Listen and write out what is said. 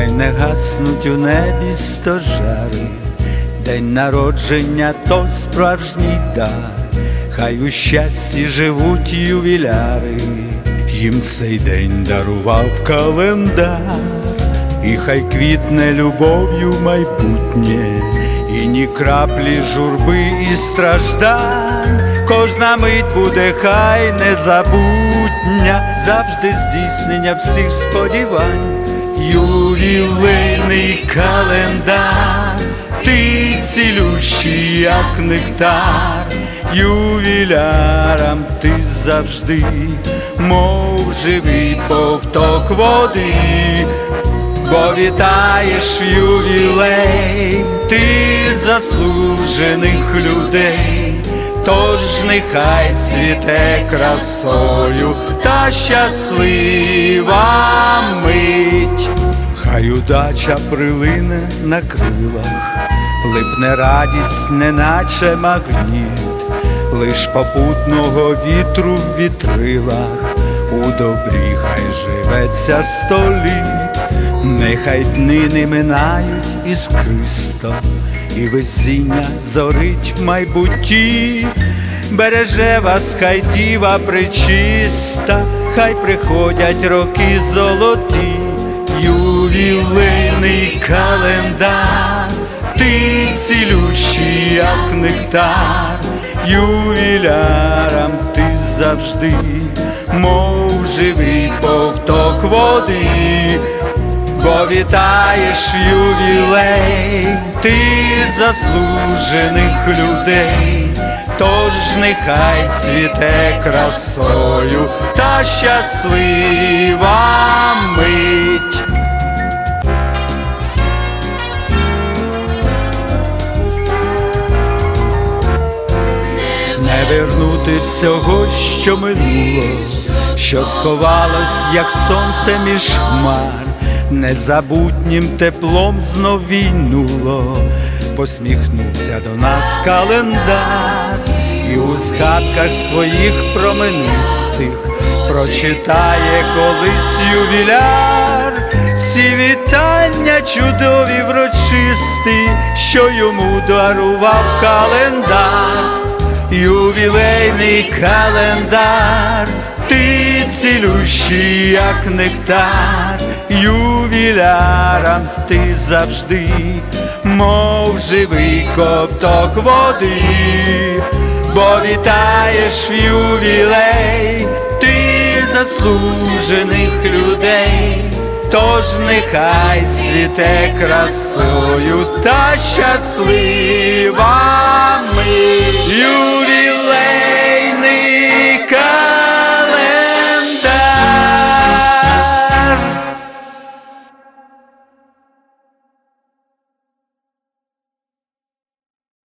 не гаснуть у небі стожари, день народження то справжній дар, хай у щасті живуть ювіляри, їм цей день дарував календар, і хай квітне любов'ю майбутнє, і ні краплі журби і страждань, кожна мить буде хай незабутня, завжди здійснення всіх сподівань, ювілейний календар, ти цілющий, як нектар, ювілярам ти завжди, мов живий повток води. Бо вітаєш ювілей, ти заслужених людей, тож нехай цвіте красою та щаслива удача прилине на крилах, липне радість, неначе магніт, лиш попутного вітру в вітрилах, у добрі хай живеться століт. Нехай дни не минають іскристо, і весіння зорить в майбутті, береже вас хай діва пречиста, хай приходять роки золоті, ювілейний календар, ти цілющий, як нектар, ювілярам ти завжди, мов живий повток води. Бо вітаєш ювілей, ти заслужених людей, тож нехай цвіте красою та щаслива мить. Вернути всього, що минуло, що сховалось, як сонце між хмар, незабутнім теплом знов війнуло, посміхнувся до нас календар, і у згадках своїх променистих прочитає колись ювіляр, всі вітання чудові врочисті, що йому дарував календар ювілейний календар, ти цілющий, як нектар, ювілярам ти завжди, мов живий ковток води, бо вітаєш в ювілей, ти заслужених людей. Тож нехай світе красою та щаслива ми.